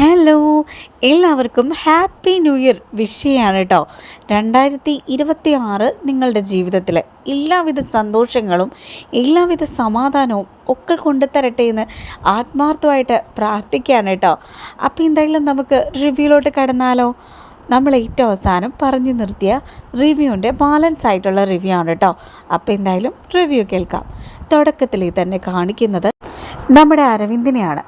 Hello എല്ലാവർക്കും happy new year wish ചെയ്യാണ് കേട്ടോ രണ്ടായിരത്തി ഇരുപത്തി ആറ് നിങ്ങളുടെ ജീവിതത്തിൽ എല്ലാവിധ സന്തോഷങ്ങളും എല്ലാവിധ സമാധാനവും ഒക്കെ കൊണ്ടുതരട്ടെ എന്ന് ആത്മാർത്ഥമായിട്ട് പ്രാർത്ഥിക്കുകയാണ് കേട്ടോ അപ്പോൾ എന്തായാലും നമുക്ക് റിവ്യൂലോട്ട് കടന്നാലോ? നമ്മൾ ഏറ്റവും അവസാനം പറഞ്ഞു നിർത്തിയ റിവ്യൂവിന്റെ ബാലൻസ് ആയിട്ടുള്ള റിവ്യൂ ആണ് കേട്ടോ അപ്പോൾ എന്തായാലും റിവ്യൂ കേൾക്കാം. തുടക്കത്തിൽ തന്നെ കാണിക്കുന്നത് നമ്മുടെ അരവിന്ദിനെയാണ്.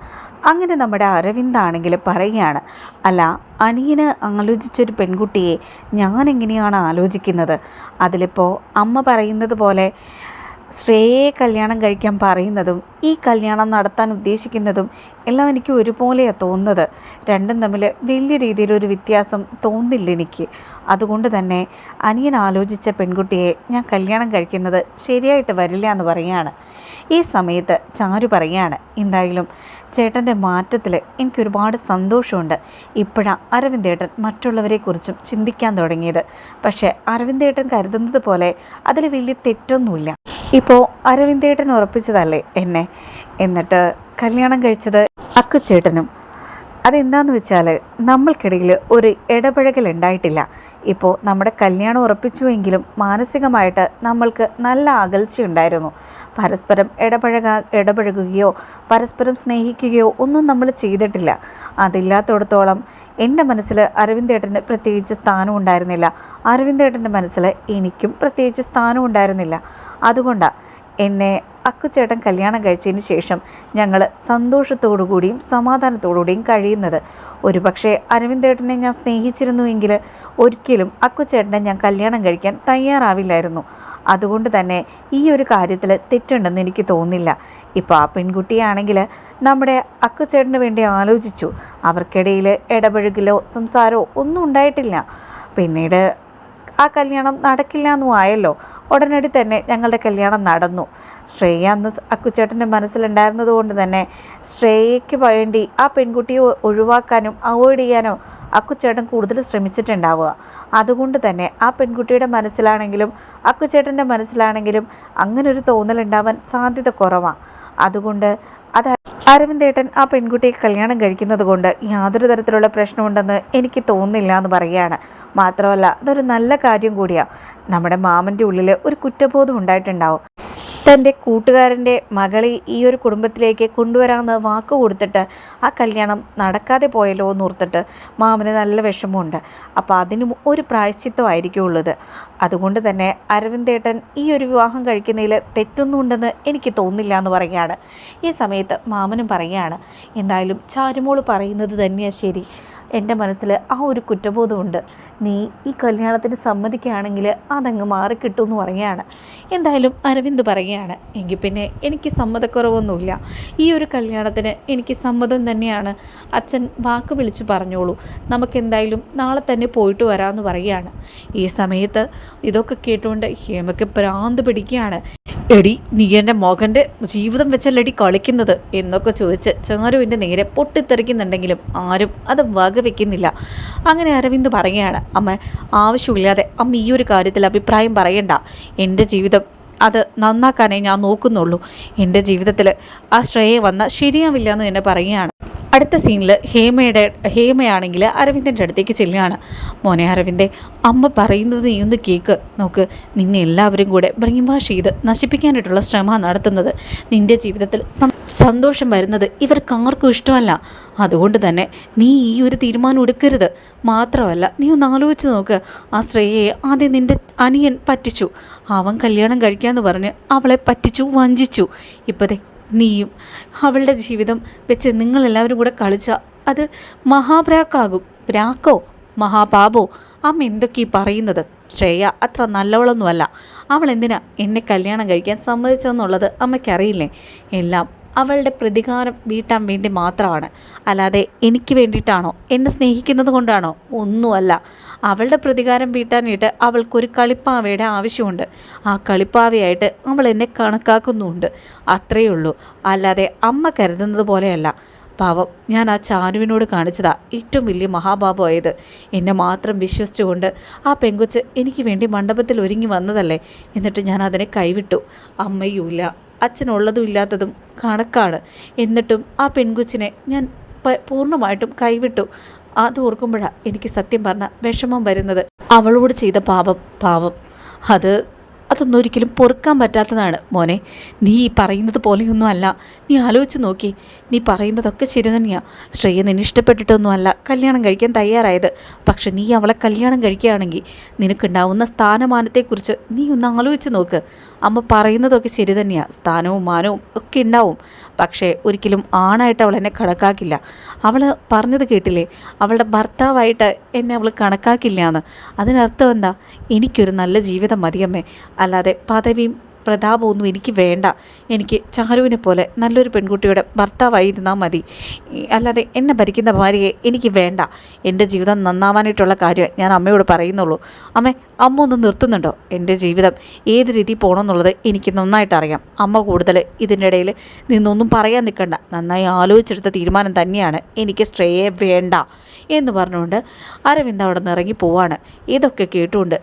അങ്ങനെ നമ്മുടെ അരവിന്ദാണെങ്കിൽ പറയുകയാണ് അല്ല അനിയന് ആലോചിച്ചൊരു പെൺകുട്ടിയെ ഞാൻ എങ്ങനെയാണ് ആലോചിക്കുന്നത്? അതിലിപ്പോൾ അമ്മ പറയുന്നത് പോലെ ശ്രേയയെ കല്യാണം കഴിക്കാൻ പറയുന്നതും ഈ കല്യാണം നടത്താൻ ഉദ്ദേശിക്കുന്നതും എല്ലാം എനിക്ക് ഒരുപോലെയാണ് തോന്നുന്നത്. രണ്ടും തമ്മിൽ വലിയ രീതിയിലൊരു വ്യത്യാസം തോന്നില്ല എനിക്ക്. അതുകൊണ്ട് തന്നെ അനിയൻ ആലോചിച്ച പെൺകുട്ടിയെ ഞാൻ കല്യാണം കഴിക്കുന്നത് ശരിയായിട്ട് വരില്ല എന്ന് പറയുകയാണ് ഈ സമയത്ത് ചാരു പറയുകയാണ് എന്തായാലും ചേട്ടന്റെ മാറ്റത്തിൽ എനിക്ക് ഒരുപാട് സന്തോഷമുണ്ട്. ഇപ്പോഴാണ് അരവിന്ദേട്ടൻ മറ്റുള്ളവരെക്കുറിച്ചും ചിന്തിക്കാൻ തുടങ്ങിയത്. പക്ഷേ അരവിന്ദേട്ടൻ കരുതുന്നത് പോലെ അതിൽ വലിയ തെറ്റൊന്നുമില്ല. ഇപ്പോൾ അരവിന്ദേട്ടൻ ഉറപ്പിച്ചതല്ലേ എന്നെ? എന്നിട്ട് കല്യാണം കഴിച്ചത് അക്കുച്ചേട്ടനും. അതെന്താന്ന് വെച്ചാൽ നമ്മൾക്കിടയിൽ ഒരു ഇടപഴകൽ ഉണ്ടായിട്ടില്ല ഇപ്പോൾ നമ്മുടെ കല്യാണം ഉറപ്പിച്ചുവെങ്കിലും മാനസികമായിട്ട് നമ്മൾക്ക് നല്ല അകൽച്ചയുണ്ടായിരുന്നു. പരസ്പരം ഇടപഴക ഇടപഴകുകയോ പരസ്പരം സ്നേഹിക്കുകയോ ഒന്നും നമ്മൾ ചെയ്തിട്ടില്ല. അതില്ലാത്തടത്തോളം എന്റെ മനസ്സിൽ അരവിന്ദേട്ടന് പ്രത്യേകിച്ച് സ്ഥാനം ഉണ്ടായിരുന്നില്ല. അരവിന്ദേട്ടന്റെ മനസ്സിൽ എനിക്കും പ്രത്യേകിച്ച് സ്ഥാനം ഉണ്ടായിരുന്നില്ല. അതുകൊണ്ടാണ് എന്നെ അക്കുചേട്ടൻ കല്യാണം കഴിച്ചതിന് ശേഷം ഞങ്ങൾ സന്തോഷത്തോടു കൂടിയും സമാധാനത്തോടുകൂടിയും കഴിയുന്നത്. ഒരുപക്ഷെ അരവിന്ദേട്ടനെ ഞാൻ സ്നേഹിച്ചിരുന്നുവെങ്കിൽ ഒരിക്കലും അക്കുചേട്ടനെ ഞാൻ കല്യാണം കഴിക്കാൻ തയ്യാറാവില്ലായിരുന്നു. അതുകൊണ്ട് തന്നെ ഈ ഒരു കാര്യത്തിൽ തെറ്റുണ്ടെന്ന് എനിക്ക് തോന്നില്ല. ഇപ്പോൾ ആ പെൺകുട്ടിയാണെങ്കിൽ നമ്മുടെ അക്കുചേട്ടന് വേണ്ടി ആലോചിച്ചു. അവർക്കിടയിൽ ഇടപഴകിലോ സംസാരമോ ഒന്നും ഉണ്ടായിട്ടില്ല. പിന്നീട് ആ കല്യാണം നടക്കില്ല എന്നും ആയല്ലോ. ഉടനടി തന്നെ ഞങ്ങളുടെ കല്യാണം നടന്നു. ശ്രേയ അന്ന് അക്കുച്ചേട്ടന്റെ മനസ്സിലുണ്ടായിരുന്നത് കൊണ്ട് തന്നെ ശ്രേയയ്ക്ക് വേണ്ടി ആ പെൺകുട്ടിയെ ഒഴിവാക്കാനും അവോയ്ഡ് ചെയ്യാനോ അക്കുച്ചേട്ടൻ കൂടുതൽ ശ്രമിച്ചിട്ടുണ്ടാവുക. അതുകൊണ്ട് തന്നെ ആ പെൺകുട്ടിയുടെ മനസ്സിലാണെങ്കിലും അക്കുച്ചേട്ടന്റെ മനസ്സിലാണെങ്കിലും അങ്ങനൊരു തോന്നലുണ്ടാവാൻ സാധ്യത കുറവാണ് അതുകൊണ്ട് അത് അരവിന്ദേട്ടൻ ആ പെൺകുട്ടിയെ കല്യാണം കഴിക്കുന്നത് കൊണ്ട് യാതൊരു തരത്തിലുള്ള പ്രശ്നമുണ്ടെന്ന് എനിക്ക് തോന്നുന്നില്ല എന്ന് പറയുകയാണ്. മാത്രമല്ല അതൊരു നല്ല കാര്യം കൂടിയാണ് നമ്മുടെ മാമന്റെ ഉള്ളിൽ ഒരു കുറ്റബോധം ഉണ്ടായിട്ടുണ്ടാവും. തന്റെ കൂട്ടുകാരന്റെ മകളെ ഈ ഒരു കുടുംബത്തിലേക്ക് കൊണ്ടുവരാമെന്ന് വാക്ക് കൊടുത്തിട്ട് ആ കല്യാണം നടക്കാതെ പോയല്ലോ എന്ന് ഓർത്തിട്ട് മാമന് നല്ല വിഷമമുണ്ട്. അപ്പോൾ അതിനും ഒരു പ്രായശ്ചിത്തമായിരിക്കും ഉള്ളത് അതുകൊണ്ട് തന്നെ അരവിന്ദേട്ടൻ ഈ ഒരു വിവാഹം കഴിക്കുന്നതിൽ തെറ്റൊന്നുമുണ്ടെന്ന് എനിക്ക് തോന്നില്ല എന്ന് പറയുകയാണ്. ഈ സമയത്ത് മാമനും പറയുകയാണ് എന്തായാലും ചാരുമോൾ പറയുന്നത് തന്നെയാണ് ശരി. എന്റെ മനസ്സിൽ ആ ഒരു കുറ്റബോധമുണ്ട്. നീ ഈ കല്യാണത്തിന് സമ്മതിക്കുകയാണെങ്കിൽ അതങ്ങ് മാറിക്കിട്ടും എന്ന് പറയുകയാണ്. എന്തായാലും അരവിന്ദ് പറയുകയാണ് എങ്കിൽ പിന്നെ എനിക്ക് സമ്മതക്കുറവൊന്നുമില്ല. ഈ ഒരു കല്യാണത്തിന് എനിക്ക് സമ്മതം തന്നെയാണ്. അച്ഛൻ വാക്ക് വിളിച്ചു പറഞ്ഞോളൂ. നമുക്കെന്തായാലും നാളെ തന്നെ പോയിട്ട് വരാമെന്ന് പറയുകയാണ്. ഈ സമയത്ത് ഇതൊക്കെ കേട്ടുകൊണ്ട് ഹേമയ്ക്ക് ഭ്രാന്ത് പിടിക്കുകയാണ്. എടി നീ എന്റെ മകന്റെ ജീവിതം വെച്ചല്ലടി കളിക്കുന്നത് എന്നൊക്കെ ചോദിച്ച് ചാരുവിന്റെ നേരെ പൊട്ടിത്തെറിക്കുന്നുണ്ടെങ്കിലും ആരും അത് വകവെക്കുന്നില്ല. അങ്ങനെ അരവിന്ദ് പറയുകയാണ് അമ്മ ആവശ്യമില്ലാതെ അമ്മ ഈ ഒരു കാര്യത്തിൽ അഭിപ്രായം പറയണ്ട. എന്റെ ജീവിതം അത് നന്നാക്കാനേ ഞാൻ നോക്കുന്നുള്ളൂ. എന്റെ ജീവിതത്തിൽ ആ ശ്രേയ വന്ന ശരിയാവില്ല എന്ന് തന്നെ പറയുകയാണ്. അടുത്ത സീനിൽ ഹേമയുടെ ഹേമയാണെങ്കിൽ അരവിന്ദന്റെ അടുത്തേക്ക് ചെല്ലുകയാണ്. മോനെ അരവിന്ദെ അമ്മ പറയുന്നത് നീ ഒന്ന് കേക്ക്. നോക്ക് നിന്നെ എല്ലാവരും കൂടെ ബ്രെയിൻ വാഷ് ചെയ്ത് നശിപ്പിക്കാനായിട്ടുള്ള ശ്രമമാണ് നടത്തുന്നത്. നിന്റെ ജീവിതത്തിൽ സന്തോഷം വരുന്നത് ഇവർക്കാർക്കും ഇഷ്ടമല്ല. അതുകൊണ്ട് തന്നെ നീ ഈ ഒരു തീരുമാനം എടുക്കരുത്. മാത്രമല്ല നീ ഒന്ന് ആലോചിച്ച് നോക്ക്. ആ ശ്രേയയെ ആദ്യം നിന്റെ അനിയൻ പറ്റിച്ചു. അവൻ കല്യാണം കഴിക്കാമെന്ന് പറഞ്ഞ് അവളെ പറ്റിച്ചു വഞ്ചിച്ചു. ഇപ്പോഴത്തെ നീയും അവളുടെ ജീവിതം വെച്ച് നിങ്ങളെല്ലാവരും കൂടെ കളിച്ച അത് മഹാബ്രാക്കാകും ബ്രാക്കോ മഹാപാപോ അമ്മ എന്തൊക്കെ പറയുന്നത്? ശ്രേയ അത്ര നല്ലവളൊന്നുമല്ല. അവൾ എന്തിനാ എന്നെ കല്യാണം കഴിക്കാൻ സമ്മതിച്ചെന്നുള്ളത് അമ്മയ്ക്കറിയില്ലേ? എല്ലാം അവളുടെ പ്രതികാരം വീട്ടാൻ വേണ്ടി മാത്രമാണ്. അല്ലാതെ എനിക്ക് വേണ്ടിയിട്ടാണോ? എന്നെ സ്നേഹിക്കുന്നത് കൊണ്ടാണോ? ഒന്നുമല്ല. അവളുടെ പ്രതികാരം വീട്ടാനായിട്ട് അവൾക്കൊരു കളിപ്പാവയുടെ ആവശ്യമുണ്ട്. ആ കളിപ്പാവയായിട്ട് അവൾ എന്നെ കണക്കാക്കുന്നുമുണ്ട് അത്രയേ ഉള്ളൂ. അല്ലാതെ അമ്മ കരുതുന്നത് പോലെയല്ല. പാവം ഞാൻ ആ ചാരുവിനോട് കാണിച്ചതാ ഏറ്റവും വലിയ മഹാഭാവമായത് എന്നെ മാത്രം വിശ്വസിച്ചുകൊണ്ട് ആ പെങ്കൊച്ച് എനിക്ക് വേണ്ടി മണ്ഡപത്തിൽ ഒരുങ്ങി വന്നതല്ലേ? എന്നിട്ട് ഞാൻ അതിനെ കൈവിട്ടു. അമ്മയുമില്ല. അച്ഛനുള്ളതും ഇല്ലാത്തതും കണക്കാണ്. എന്നിട്ടും ആ പെൺകൊച്ചിനെ ഞാൻ പൂർണമായിട്ടും കൈവിട്ടു. അത് ഓർക്കുമ്പോഴാണ് എനിക്ക് സത്യം പറഞ്ഞ വിഷമം വരുന്നത്. അവളോട് ചെയ്ത പാപം പാപം അത് അതൊന്നും ഒരിക്കലും പൊറുക്കാൻ പറ്റാത്തതാണ്. മോനെ നീ പറയുന്നത് പോലെയൊന്നും അല്ല നീ ആലോചിച്ച് നോക്കി. നീ പറയുന്നതൊക്കെ ശരി തന്നെയാണ് ശ്രേയ നിന്നെ ഇഷ്ടപ്പെട്ടിട്ടൊന്നും അല്ല കല്യാണം കഴിക്കാൻ തയ്യാറായത്. പക്ഷെ നീ അവളെ കല്യാണം കഴിക്കുകയാണെങ്കിൽ നിനക്കുണ്ടാവുന്ന സ്ഥാനമാനത്തെക്കുറിച്ച് നീ ഒന്ന് ആലോചിച്ച് നോക്ക്. അമ്മ പറയുന്നതൊക്കെ ശരി തന്നെയാണ് സ്ഥാനവും മാനവും ഒക്കെ ഉണ്ടാവും. പക്ഷേ ഒരിക്കലും ആണായിട്ട് അവൾ എന്നെ കണക്കാക്കില്ല. അവൾ പറഞ്ഞത് കേട്ടില്ലേ? അവളുടെ ഭർത്താവായിട്ട് എന്നെ അവൾ കണക്കാക്കില്ല എന്ന്. അതിനർത്ഥം എന്താ? എനിക്കൊരു നല്ല ജീവിതം മതിയമ്മേ. അല്ലാതെ പദവിയും പ്രതാപമൊന്നും എനിക്ക് വേണ്ട. എനിക്ക് ചാരുവിനെ പോലെ നല്ലൊരു പെൺകുട്ടിയുടെ ഭർത്താവായിരുന്നാൽ മതി. അല്ലാതെ എന്നെ ഭരിക്കുന്ന ഭാര്യയെ എനിക്ക് വേണ്ട. എന്റെ ജീവിതം നന്നാവാനായിട്ടുള്ള കാര്യം ഞാൻ അമ്മയോട് പറയുന്നുള്ളൂ. അമ്മ അമ്മ ഒന്ന് നിർത്തുന്നുണ്ടോ? എന്റെ ജീവിതം ഏത് രീതിയിൽ പോകണമെന്നുള്ളത് എനിക്ക് നന്നായിട്ട് അറിയാം. അമ്മ കൂടുതൽ ഇതിന്റെ ഇടയിൽ നിന്നൊന്നും പറയാൻ നിൽക്കണ്ട. നന്നായി ആലോചിച്ചെടുത്ത തീരുമാനം തന്നെയാണ് എനിക്ക് സ്ട്രേയെ വേണ്ട എന്ന് പറഞ്ഞുകൊണ്ട് അരവിന്ദ് അവിടെ നിന്ന് ഇറങ്ങി പോവാണ്. ഇതൊക്കെ കേട്ടുകൊണ്ട്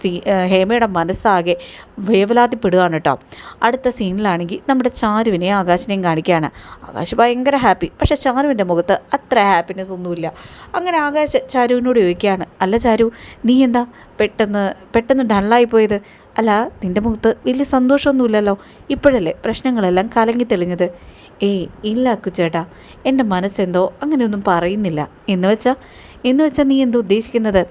സി ഹേമയുടെ മനസ്സാകെ വേവലാതിപ്പെടുകയാണ് കേട്ടോ. അടുത്ത സീനിലാണെങ്കിൽ നമ്മുടെ ചാരുവിനെയും ആകാശിനെയും കാണിക്കുകയാണ്. ആകാശ് ഭയങ്കര ഹാപ്പി പക്ഷേ ചാരുവിന്റെ മുഖത്ത് അത്ര ഹാപ്പിനെസ് ഒന്നുമില്ല. അങ്ങനെ ആകാശ് ചാരുവിനോട് ചോദിക്കുകയാണ് അല്ല ചാരു നീ എന്താ പെട്ടെന്ന് പെട്ടെന്ന് ഡള്ളായി പോയത് അല്ല നിന്റെ മുഖത്ത് വലിയ സന്തോഷമൊന്നുമില്ലല്ലോ. ഇപ്പോഴല്ലേ പ്രശ്നങ്ങളെല്ലാം കലങ്ങി തെളിഞ്ഞത്. ഏയ് ഇല്ല അക്കുച്ചേട്ടാ. എന്റെ മനസ്സെന്തോ അങ്ങനെയൊന്നും പറയുന്നില്ല. എന്ന് വെച്ചാൽ എന്ന് വെച്ചാൽ നീ എന്തോ ഉദ്ദേശിക്കുന്നത്?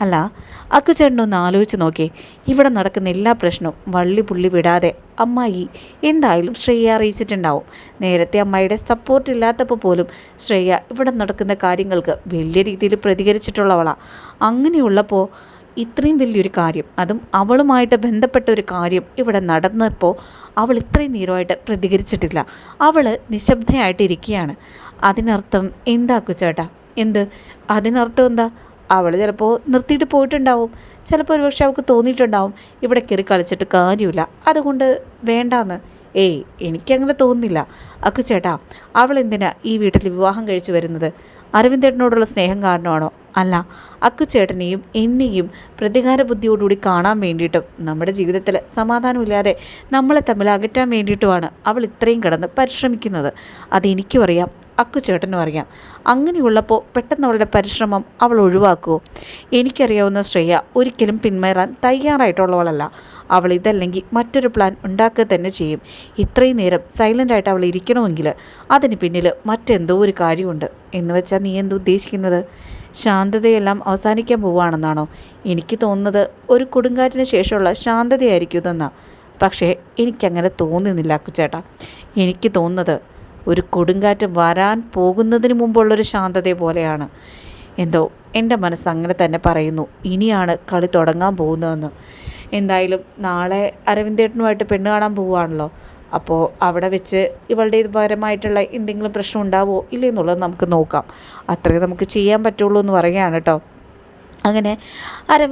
അല്ല അക്കുചേട്ടനൊന്ന് ആലോചിച്ച് നോക്കി. ഇവിടെ നടക്കുന്ന എല്ലാ പ്രശ്നവും വള്ളി പുള്ളി വിടാതെ അമ്മായി എന്തായാലും ശ്രേയ അറിയിച്ചിട്ടുണ്ടാവും. നേരത്തെ അമ്മായിയുടെ സപ്പോർട്ട് ഇല്ലാത്തപ്പോൾ പോലും ശ്രേയ ഇവിടെ നടക്കുന്ന കാര്യങ്ങൾക്ക് വലിയ രീതിയിൽ പ്രതികരിച്ചിട്ടുള്ളവളാണ് അങ്ങനെയുള്ളപ്പോൾ ഇത്രയും വലിയൊരു കാര്യം അതും അവളുമായിട്ട് ബന്ധപ്പെട്ട ഒരു കാര്യം ഇവിടെ നടന്നപ്പോൾ അവൾ ഇത്രയും നേരമായിട്ട് പ്രതികരിച്ചിട്ടില്ല. അവൾ നിശബ്ദയായിട്ടിരിക്കുകയാണ്. അതിനർത്ഥം എന്താക്കു ചേട്ടാ എന്ത്? അതിനർത്ഥം എന്താ? അവൾ ചിലപ്പോൾ നിർത്തിയിട്ട് പോയിട്ടുണ്ടാവും. ചിലപ്പോൾ ഒരുപക്ഷെ അവൾക്ക് തോന്നിയിട്ടുണ്ടാവും. ഇവിടെ കയറി കളിച്ചിട്ട് കാര്യമില്ല. അതുകൊണ്ട് വേണ്ടാന്ന്. ഏയ് എനിക്കങ്ങനെ തോന്നുന്നില്ല. അക്കു ചേട്ടാ അവൾ എന്തിനാ ഈ വീട്ടിൽ വിവാഹം കഴിച്ചു വരുന്നത്? അരവിന്ദേട്ടനോടുള്ള സ്നേഹം കാരണമാണോ? അല്ല. അക്കുചേട്ടനെയും എന്നെയും പ്രതികാര ബുദ്ധിയോടുകൂടി കാണാൻ വേണ്ടിയിട്ടും നമ്മുടെ ജീവിതത്തിൽ സമാധാനമില്ലാതെ നമ്മളെ തമ്മിൽ അകറ്റാൻ വേണ്ടിയിട്ടുമാണ് അവൾ ഇത്രയും കിടന്ന് പരിശ്രമിക്കുന്നത്. അതെനിക്കും അറിയാം. അക്കുചേട്ടനും അറിയാം. അങ്ങനെയുള്ളപ്പോൾ പെട്ടെന്ന് അവളുടെ പരിശ്രമം അവൾ ഒഴിവാക്കുമോ എനിക്കറിയാവുന്ന ശ്രേയ ഒരിക്കലും പിന്മാറാൻ തയ്യാറായിട്ടുള്ളവളല്ല. അവൾ ഇതല്ലെങ്കിൽ മറ്റൊരു പ്ലാൻ ഉണ്ടാക്കുക തന്നെ ചെയ്യും. ഇത്രയും നേരം സൈലന്റായിട്ട് അവൾ ഇരിക്കണമെങ്കിൽ അതിന് പിന്നിൽ മറ്റെന്തോ ഒരു കാര്യമുണ്ട് എന്ന് വെച്ചാൽ നീ എന്ത് ഉദ്ദേശിക്കുന്നത്? ശാന്തതയെല്ലാം അവസാനിക്കാൻ പോവുകയാണെന്നാണോ? എനിക്ക് തോന്നുന്നത് ഒരു കൊടുങ്കാറ്റിന് ശേഷമുള്ള ശാന്തതയായിരിക്കും ഇതെന്നാ. പക്ഷേ എനിക്കങ്ങനെ തോന്നുന്നില്ല അക്കുച്ചേട്ടാ എനിക്ക് തോന്നുന്നത് ഒരു കൊടുങ്കാറ്റ് വരാൻ പോകുന്നതിന് മുമ്പുള്ളൊരു ശാന്തത പോലെയാണ്. എന്തോ എന്റെ മനസ്സ് അങ്ങനെ തന്നെ പറയുന്നു. ഇനിയാണ് കളി തുടങ്ങാൻ പോകുന്നതെന്ന്. എന്തായാലും നാളെ അരവിന്ദേട്ടനുമായിട്ട് പെണ്ണ് കാണാൻ പോവുകയാണല്ലോ. അപ്പോൾ അവിടെ വെച്ച് ഇവളുടെ ഇതുപരമായിട്ടുള്ള എന്തെങ്കിലും പ്രശ്നം ഉണ്ടാവുമോ ഇല്ലെന്നുള്ളത് നമുക്ക് നോക്കാം. അത്രേ നമുക്ക് ചെയ്യാൻ പറ്റുള്ളൂ എന്ന് പറയുകയാണ് കേട്ടോ. അങ്ങനെ അര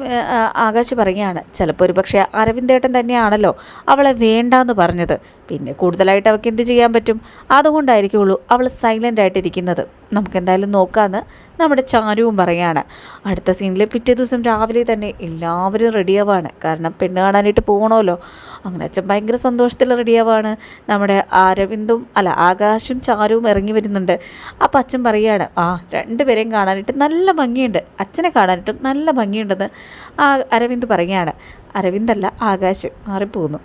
ആകാശ് പറയുകയാണ് ചിലപ്പോൾ ഒരു പക്ഷേ അരവിന്ദേട്ടൻ തന്നെയാണല്ലോ അവളെ വേണ്ടാന്ന് പറഞ്ഞത്. പിന്നെ കൂടുതലായിട്ട് അവൾക്ക് എന്ത് ചെയ്യാൻ പറ്റും? അതുകൊണ്ടായിരിക്കുള്ളൂ അവൾ സൈലന്റ് ആയിട്ടിരിക്കുന്നത്. നമുക്കെന്തായാലും നോക്കാമെന്ന് നമ്മുടെ ചാരുവും പറയാണ് അടുത്ത സീനിൽ പിറ്റേ ദിവസം രാവിലെ തന്നെ എല്ലാവരും റെഡിയാവാണ് കാരണം പെണ്ണ് കാണാനായിട്ട് പോകണമല്ലോ അങ്ങനെ അച്ഛൻ ഭയങ്കര സന്തോഷത്തിൽ റെഡിയാവാണ് നമ്മുടെ അരവിന്ദും അല്ല ആകാശും ചാരുവും ഇറങ്ങി വരുന്നുണ്ട്. അപ്പം അച്ഛൻ പറയാണ് ആ രണ്ടുപേരെയും കാണാനായിട്ട് നല്ല ഭംഗിയുണ്ട്. അച്ഛനെ കാണാനായിട്ടും നല്ല ഭംഗിയുണ്ടെന്ന് ആ അരവിന്ദ് പറയുകയാണ് അരവിന്ദല്ല ആകാശ് മാറിപ്പോകുന്നു.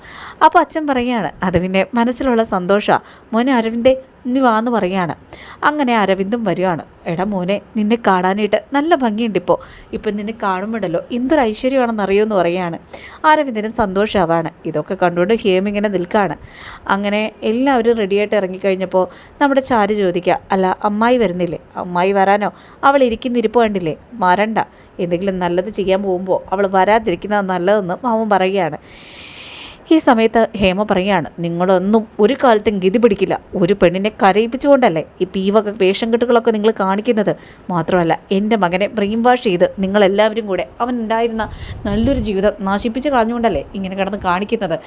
അപ്പോൾ അച്ഛൻ പറയുകയാണ് പിന്നെ മനസ്സിലുള്ള സന്തോഷമാണ് മോനെ അരവിന്ദേ നീ വാന്ന് പറയുകയാണ്. അങ്ങനെ അരവിന്ദും വരികയാണ് എടാ മോനെ നിന്നെ കാണാനായിട്ട് നല്ല ഭംഗിയുണ്ട് ഇപ്പോൾ ഇപ്പം നിന്നെ കാണുമ്പോഴല്ലോ എന്തൊരു ഐശ്വര്യമാണെന്ന് അറിയുമെന്ന് പറയുകയാണ്. അരവിന്ദനും സന്തോഷമാവാണ് ഇതൊക്കെ കണ്ടുകൊണ്ട് ഹേം ഇങ്ങനെ നിൽക്കുകയാണ് അങ്ങനെ എല്ലാവരും റെഡിയായിട്ട് ഇറങ്ങിക്കഴിഞ്ഞപ്പോൾ നമ്മുടെ ചാരു ചോദിക്കുക അല്ല അമ്മായി വരുന്നില്ലേ? അമ്മായി വരാനോ? അവൾ ഇരിക്കുന്ന ഇരിപ്പ് കണ്ടില്ലേ എന്തെങ്കിലും നല്ലത് ചെയ്യാൻ പോകുമ്പോൾ അവൾ വരാതിരിക്കുന്നത് നല്ലതെന്ന് മാമൻ പറയുകയാണ്. ഈ സമയത്ത് ഹേമ പറയാണ് നിങ്ങളൊന്നും ഒരു കാലത്തും ഗതി പിടിക്കില്ല. ഒരു പെണ്ണിനെ കരയിപ്പിച്ചുകൊണ്ടല്ലേ ഈ വക വേഷം കെട്ടുകളൊക്കെ നിങ്ങൾ കാണിക്കുന്നത്? മാത്രമല്ല എന്റെ മകനെ ബ്രെയിൻ വാഷ് ചെയ്ത് നിങ്ങളെല്ലാവരും കൂടെ അവൻ ഉണ്ടായിരുന്ന നല്ലൊരു ജീവിതം നശിപ്പിച്ച് കളഞ്ഞുകൊണ്ടല്ലേ ഇങ്ങനെ കിടന്ന് കാണിക്കുന്നത്?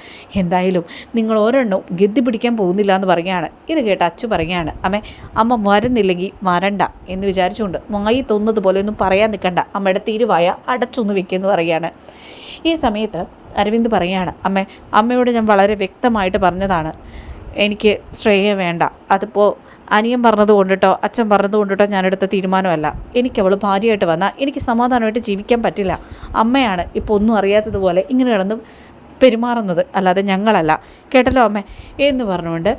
എന്തായാലും നിങ്ങൾ ഓരോണ്ണവും ഗതി പിടിക്കാൻ പോകുന്നില്ല എന്ന് പറയുകയാണ്. ഇത് കേട്ട് അച്ചു പറയുകയാണ് അമ്മേ അമ്മ വരുന്നില്ലെങ്കിൽ വരണ്ട എന്ന് വിചാരിച്ചുകൊണ്ട് വായി തോന്നുന്നത് പോലെ ഒന്നും പറയാൻ നിൽക്കണ്ട. അമ്മയുടെ തീരുവായ അടച്ചൊന്ന് വെക്കുമെന്ന് പറയുകയാണ്. ഈ സമയത്ത് അരവിന്ദ് പറയാണ് അമ്മ അമ്മയോട് ഞാൻ വളരെ വ്യക്തമായിട്ട് പറഞ്ഞതാണ്. എനിക്ക് ശ്രേയ വേണ്ട. അതിപ്പോൾ അനിയൻ പറഞ്ഞത് കൊണ്ടിട്ടോ അച്ഛൻ പറഞ്ഞത് കൊണ്ടിട്ടോ ഞാനെടുത്ത തീരുമാനമല്ല. എനിക്ക് അവൾ ഭാര്യയായിട്ട് വന്നാൽ എനിക്ക് സമാധാനമായിട്ട് ജീവിക്കാൻ പറ്റില്ല. അമ്മയാണ് ഇപ്പോൾ ഒന്നും അറിയാത്തതുപോലെ ഇങ്ങനെ കിടന്ന് പെരുമാറുന്നത്. അല്ലാതെ ഞങ്ങളല്ല. കേട്ടല്ലോ അമ്മ? എന്ന് പറഞ്ഞുകൊണ്ട്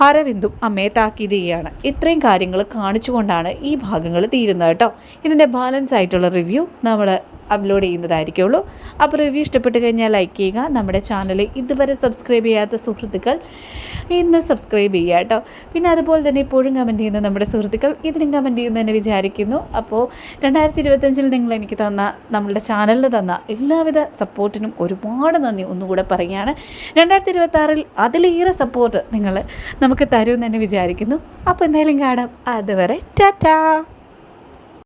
അരവിന്ദും അമ്മയെ താക്കീത് ചെയ്യുകയാണ് ഇത്രയും കാര്യങ്ങൾ കാണിച്ചുകൊണ്ടാണ് ഈ ഭാഗങ്ങൾ തീരുന്നത് കേട്ടോ. ഇതിന്റെ ബാലൻസ് ആയിട്ടുള്ള റിവ്യൂ നമ്മൾ അപ്ലോഡ് ചെയ്യുന്നതായിരിക്കുള്ളൂ. അപ്പോൾ റിവ്യൂ ഇഷ്ടപ്പെട്ട് കഴിഞ്ഞാൽ ലൈക്ക് ചെയ്യുക. നമ്മുടെ ചാനൽ ഇതുവരെ സബ്സ്ക്രൈബ് ചെയ്യാത്ത സുഹൃത്തുക്കൾ ഇന്ന് സബ്സ്ക്രൈബ് ചെയ്യുക കേട്ടോ. പിന്നെ അതുപോലെ തന്നെ ഇപ്പോഴും കമന്റ് ചെയ്യുന്ന നമ്മുടെ സുഹൃത്തുക്കൾ ഇതിനും കമന്റ് ചെയ്യുന്നതെന്ന് വിചാരിക്കുന്നു. അപ്പോൾ രണ്ടായിരത്തി ഇരുപത്തഞ്ചിൽ നിങ്ങൾ എനിക്ക് തന്ന നമ്മളുടെ ചാനലിൽ തന്ന എല്ലാവിധ സപ്പോർട്ടിനും ഒരുപാട് നന്ദി ഒന്നുകൂടെ പറയുകയാണ്. രണ്ടായിരത്തി ഇരുപത്തി അതിലേറെ സപ്പോർട്ട് നിങ്ങൾ നമുക്ക് തരുമെന്ന് തന്നെ വിചാരിക്കുന്നു. അപ്പോൾ എന്തായാലും കാണാം. അതുവരെ ടാറ്റാ!